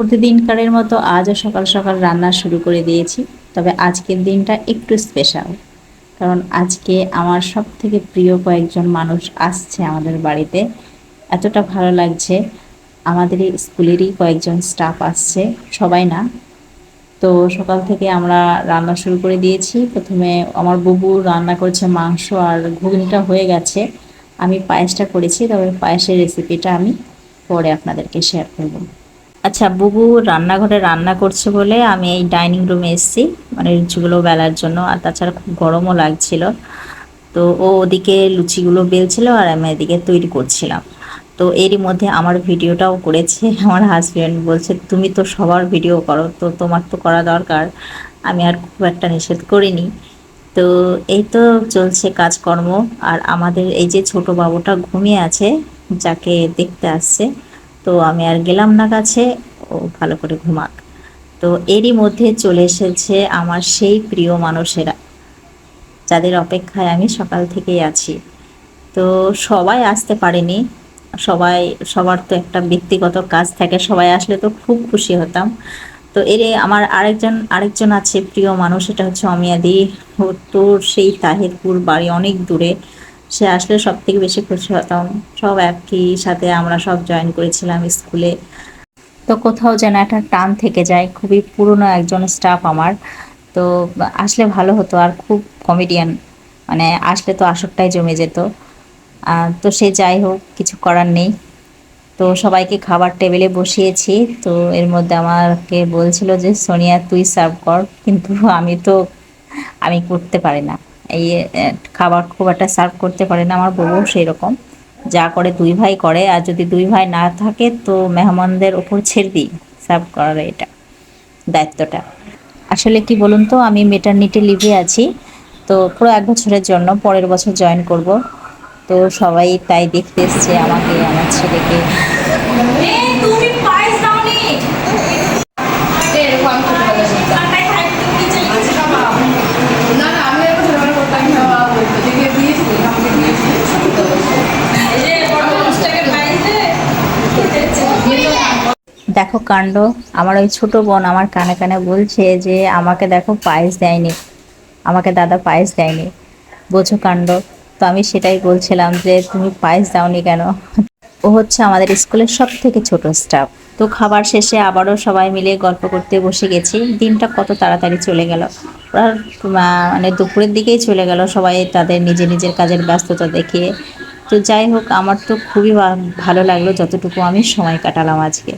প্রতিদিনকারের মতো আজও সকাল সকাল রান্না শুরু করে দিয়েছি, তবে আজকের দিনটা একটু স্পেশাল কারণ আজকে আমার সব থেকে প্রিয় কয়েকজন মানুষ আসছে আমাদের বাড়িতে। এতটা ভালো লাগছে আমাদের স্কুলেরই কয়েকজন স্টাফ আসছে, সবাই না। তো সকাল থেকে আমরা রান্না শুরু করে দিয়েছি। প্রথমে আমার বুবু রান্না করেছে মাংস আর ঘুগনিটা হয়ে গেছে। আমি পায়েসটা করেছি, তবে পায়েসের রেসিপিটা আমি পরে আপনাদেরকে শেয়ার করব। আচ্ছা বুবু রান্নাঘরে রান্না করছে বলে আমি এই ডাইনিং রুমে এসেছি মানে লুচিগুলো বেলার জন্য, আর তাছাড়া খুব গরমও লাগছিল। তো ও ওদিকে লুচিগুলো বেলছিল আর আমি এদিকে তৈরি করছিলাম। তো এরই মধ্যে আমার ভিডিওটাও করেছে, আমার হাজব্যান্ড বলছে, তুমি তো সবার ভিডিও করো, তো তোমার তো করা দরকার। আমি আর খুব একটা নিষেধ করিনি। তো এই তো চলছে কাজকর্ম, আর আমাদের এই যে ছোট বাবুটা ঘুমিয়ে আছে, যাকে দেখতে আসছে তো আমি আর গেলাম না কাছে ও ভালো করে ঘুমাক। তো এরই মধ্যে চলে এসেছে আমার সেই প্রিয় মানুষেরা, যাদের অপেক্ষায় আমি সকাল থেকেই আছি। তো সবাই আসতে পারেনি, সবাই, সবার তো একটা ব্যক্তিগত কাজ থাকে, সবাই আসলে তো খুব খুশি হতাম। তো এর আমার আরেকজন আরেকজন আছে প্রিয় মানুষ এটা হচ্ছে অমিয়াদি। তোর সেই তাহিরপুর বাড়ি অনেক দূরে। সে আসলে সব থেকে বেশি খুশি হতাম। সব একই সাথে আমরা সব জয়েন করেছিলাম স্কুলে তো কোথাও যেন একটা টান থেকে যায়, খুবই পুরনো একজন স্টাফ আমার। তো আসলে ভালো হতো আর খুব কমেডিয়ান মানে আসলে তো আসরটাই জমে যেত। তো সে যাই হোক, কিছু করার নেই। তো সবাইকে খাবার টেবিলে বসিয়েছি। তো এর মধ্যে আমাকে বলছিল যে, সোনিয়া, তুই সার্ভ কর। কিন্তু আমি তো, আমি করতে পারি না। এই খাবার খুব একটা সার্ভ করতে পারে না, আমার বউও সেই রকম যা করে দুই ভাই করে, আর যদি দুই ভাই না থাকে, তো মেহমানদের ওপর ছেড়ে দিই সার্ভ করার এটা দায়িত্বটা। আসলে কি বলুন তো, আমি মেটার্নিটি লিভে আছি, তো পুরো এক বছরের জন্য পরের বছর জয়েন করব। তো সবাই তাই দেখতে এসছে আমাকে, আমার ছেলেকে। দেখো কাণ্ড। আমার ওই ছোট বোন আমার কানে কানে বলছে যে, আমাকে দেখো পায়েস দেয়নি। আমাকে দাদা পায়েস দেয়নি। বোঝো কাণ্ড। তো আমি সেটাই বলছিলাম যে, তুমি পায়েস দাওনি কেন? ও হচ্ছে আমাদের স্কুলের সব থেকে ছোট স্টাফ তো খাবার শেষে আবারও সবাই মিলে গল্প করতে বসে গেছি। দিনটা কত তাড়াতাড়ি চলে গেল। ওরা মানে দুপুরের দিকেই চলে গেল সবাই তাদের নিজের নিজের কাজের ব্যস্ততা দেখিয়ে। তো যাই হোক, আমার তো খুবই ভালো লাগল যতটুকু আমি সময় কাটালাম আজকে।